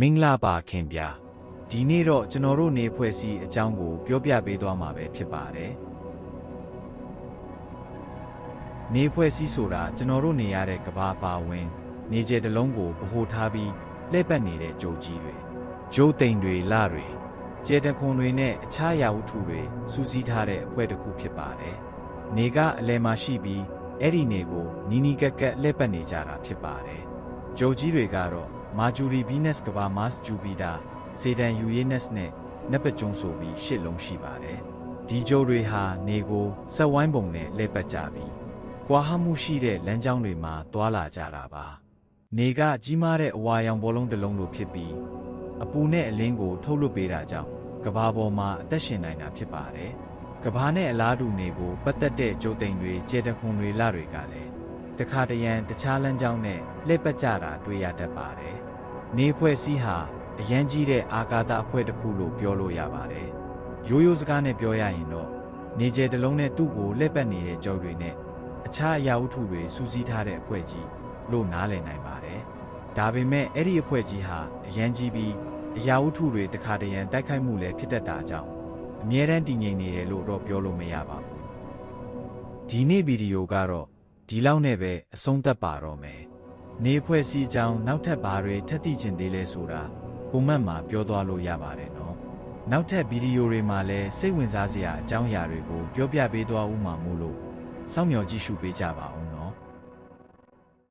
မင်္ဂလာပါခင်ဗျာဒီနေ့တော့ကျွန်တော်တို့နေဖွဲ့စည်းအကြောင်းကို ပြောပြပေးသွားမှာပဲဖြစ်ပါတယ်နေဖွဲ့စည်းဆိုတာကျွန်တော်တို့နေရတဲ့ကဘာပါဝင် နေကျတစ်လုံးကိုဗဟိုထားပြီးလှည့်ပတ်နေတဲ့ကြိုကြီးတွေဂျိုးတိမ်တွေလတွေကျဲတခွန်တွေနဲ့အခြားရာဝတ္ထုတွေစူးစီးထားတဲ့အဖွဲ့တစ်ခုဖြစ်ပါတယ်နေကအလယ်မှာရှိပြီးအဲ့ဒီနေကိုနီနီကက်ကက်လှည့်ပတ်နေကြတာဖြစ်ပါတယ်ဂျိုကြီးတွေကတော့ မာဂျူရီဗီးနက်စ်ကဘာမတ်ဂျူပီတာစေတန်ယူယေနက်စ်နဲ့နက်ပကျွန်းဆိုပြီးရှစ်လုံးရှိပါတယ်ဒီဂျိုတွေဟာနေကိုဆက်ဝိုင်းပုံနဲ့လှည့်ပတ်ကြပြီးကွာဟမှုရှိတဲ့လမ်းကြောင်းတွေမှာတွာလာကြတာပါနေကကြီးမားတဲ့အဝါရောင်ဘောလုံးတစ်လုံးလိုဖြစ်ပြီးအပူနဲ့အလင်းကို ထုတ်လွှတ်ပေးတာကြောင့်ကဘာပေါ်မှာအသက်ရှင်နိုင်တာဖြစ်ပါတယ်ကဘာနဲ့အလားတူနေကိုပတ်သက်တဲ့ကြိုတိမ်တွေကျေတခွန်တွေလတွေကလည်းတခါတရံတခြားလမ်းကြောင်းနဲ့လှည့်ပတ်ကြတာတွေ့ရတတ်ပါတယ် နေဖွဲ့စည်းဟာအရန်ကြီးတဲ့အာကာသအဖွဲ့တစ်ခုလို့ပြောလို့ရပါတယ်ရိုးရိုးစကားနဲ့ပြောရရင်တော့နေကျဲတစ်လုံးနဲ့သူ့ကိုလှည့်ပတ်နေတဲ့ကြောက်တွေနဲ့အခြားအရာဝတ္ထုတွေစူးစီးထားတဲ့အဖွဲ့ကြီးလို့နားလည်နိုင်ပါတယ်ဒါပေမဲ့အဲ့ဒီအဖွဲ့ကြီးဟာအရန်ကြီးပြီးအရာဝတ္ထုတွေတခါတရံတိုက်ခိုက်မှုလည်းဖြစ်တတ်တာကြောင့်အမြဲတမ်းတည်ငြိမ်နေတယ်လို့တော့ပြောလို့မရပါဘူးဒီနေ့ဗီဒီယိုကတော့ဒီလောက်နဲ့ပဲအဆုံးသတ်ပါတော့မယ် နေဖွဲ့စည်းအကြောင်းနောက်ထပ်ဘာတွေထပ်သိချင်သေးလဲဆိုတာကိုမတ်မှာပြောသွားလို့ရပါတယ်နော်နောက်ထပ်ဗီဒီယိုတွေမှာလည်းစိတ်ဝင်စားစရာအကြောင်းအရာတွေကိုပြောပြပေးသွားဦးမှာမို့လို့စောင့်မျှော်ကြည့်ရှုပေးကြပါဦး